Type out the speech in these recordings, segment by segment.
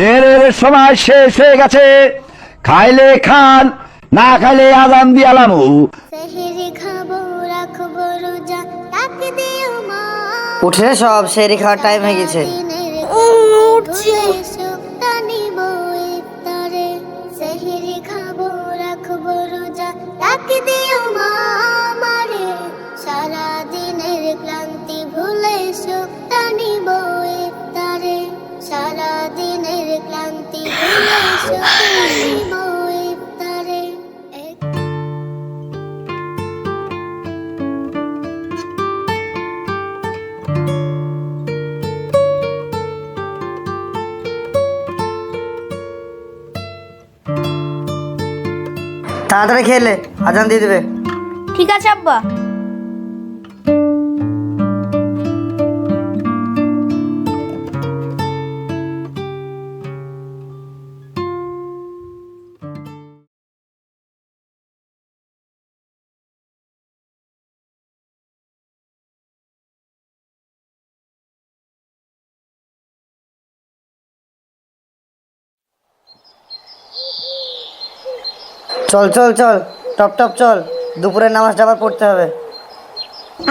শেরের সময় শেষ হয়ে গেছে। খাইলে খান না খাইলে আজান দিয়ালাম উঠে সব সেরি খাওয়ার টাইম হয়ে গেছে। উঠছি। তাড়াতাড়ি খেলে আজান দিয়ে দেবে। ঠিক আছে আব্বা। চল চল চল। টপ টপ চল। দুপুরের নামাজটা আবার পড়তে হবে।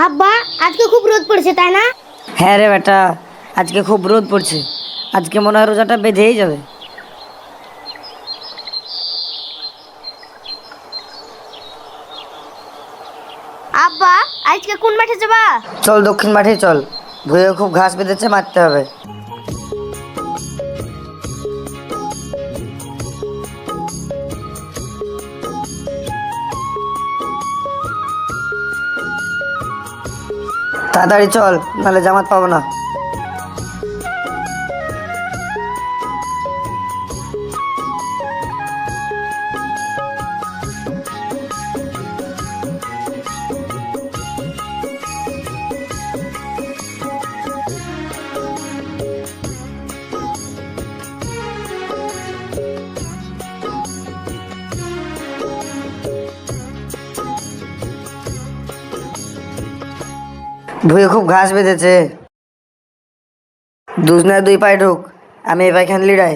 আব্বা আজকে খুব রোদ পড়েছে তাই না? হ্যাঁ রে বেটা আজকে খুব রোদ পড়ছে। আজকে মনে হয় রোজাটা বেঁধেই যাবে। আব্বা আজকে কোন মাঠে যাবা? চল দক্ষিণ মাঠে চল। ভুয়ে খুব ঘাস বেঁধেছে মারতে হবে। তাড়াতাড়ি চল নাহলে জামাত পাবো না। ভুয়ে খুব ঘাস বেঁধেছে। দুজনায় দুই পায়ে ঢুক। আমি এ পায়খান লিড়াই।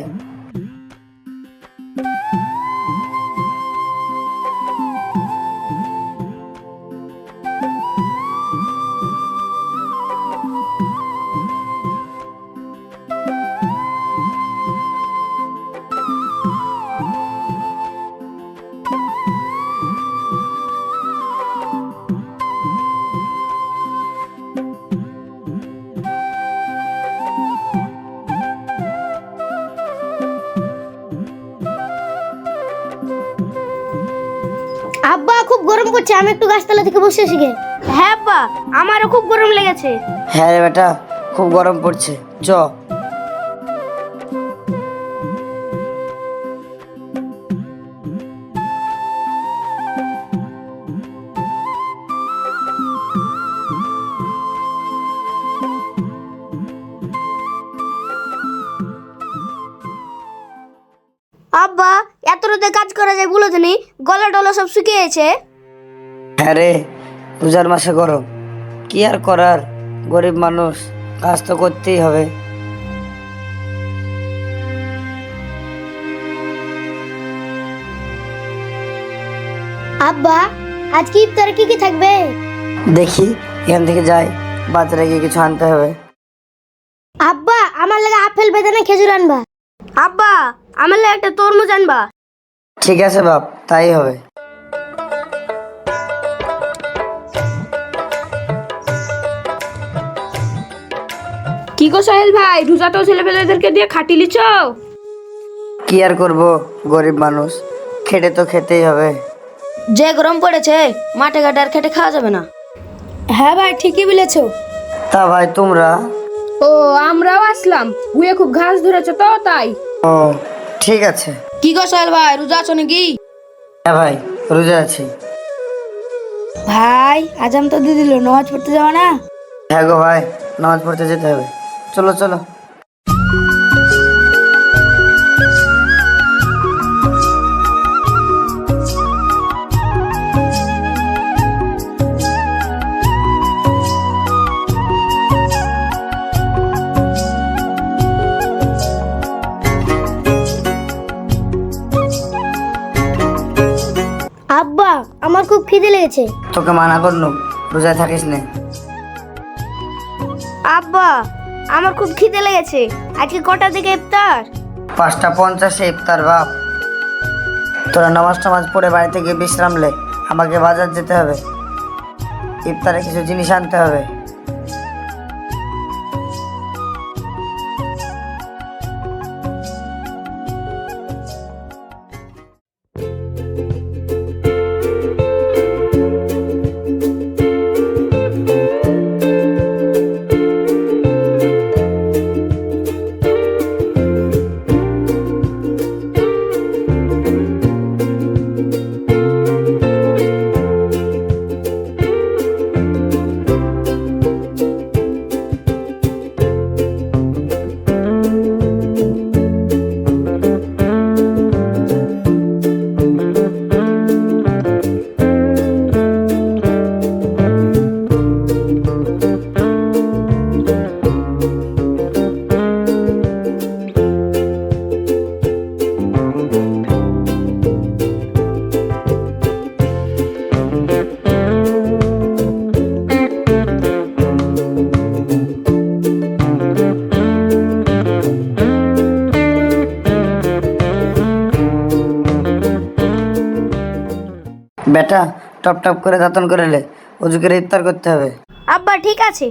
আব্বা খুব গরম করছে আমি একটু গাছতলা থেকে বসে শিখে হ্যাঁ আব্বা আমারও খুব গরম লেগেছে। হ্যাঁ রে বেটা খুব গরম পড়ছে। চ। আব্বা এত রোদে কাজ করা যায় বলো জানি গলা টলা সব শুকিয়ে গেছে। হ্যাঁ রে রোজার মাসে গরম। কি আর করার গরিব মানুষ কাজ তো করতেই হবে। আব্বা আজকে ইফতারে কি কি থাকবে? দেখি এখান থেকে যাই বাজারে গিয়ে কিছু আনতে হবে। আব্বা আমার লাগে আপেল বেদানা খেজুর আনবা। আব্বা আমার লাগে একটা তরমুজ আনবা। ঠিক আছে বাপ তাই হবে। কি গো সোহেল ভাই রোজা তো ছেলেপেলেদেরকে দিয়ে খাটি লিছ? কি আর করব গরিব মানুষ খেটে তো খেতেই হবে। যে গরম পড়েছে মাঠে ঘাটে আর খেটে খাওয়া যাবে না। হ্যাঁ ভাই ঠিকই বলেছ। তা ভাই তোমরা? ও আমরাও আসলাম। উয়ে খুব ঘাস ধরেছে তো তাই। ও ঠিক আছে। কি গো সোহেল ভাই রোজা আছো নাকি? হ্যাঁ ভাই রোজা আছি। ভাই আজাম তো দিয়ে দিল নামাজ পড়তে যাওয়া না? হ্যাঁ গো ভাই নামাজ পড়তে যেতে হবে। চলো চলো। আব্বা আমার খুব খিদে লেগেছে। তোকে মানা করল রোজায় থাকিস না। আব্বা আমার খুব খিদে লেগেছে। আজকে কটা থেকে ইফতার? পাঁচটা পঞ্চাশে ইফতার বাপ। তোরা নামাজ টামাজ পড়ে বাড়িতে গিয়ে বিশ্রাম লে। আমাকে বাজার যেতে হবে। ইফতারে কিছু জিনিস আনতে হবে। বেটা টপ টপ করে দাতন করে লে উজু করে ইফতার করতে হবে। আব্বা ঠিক আছে।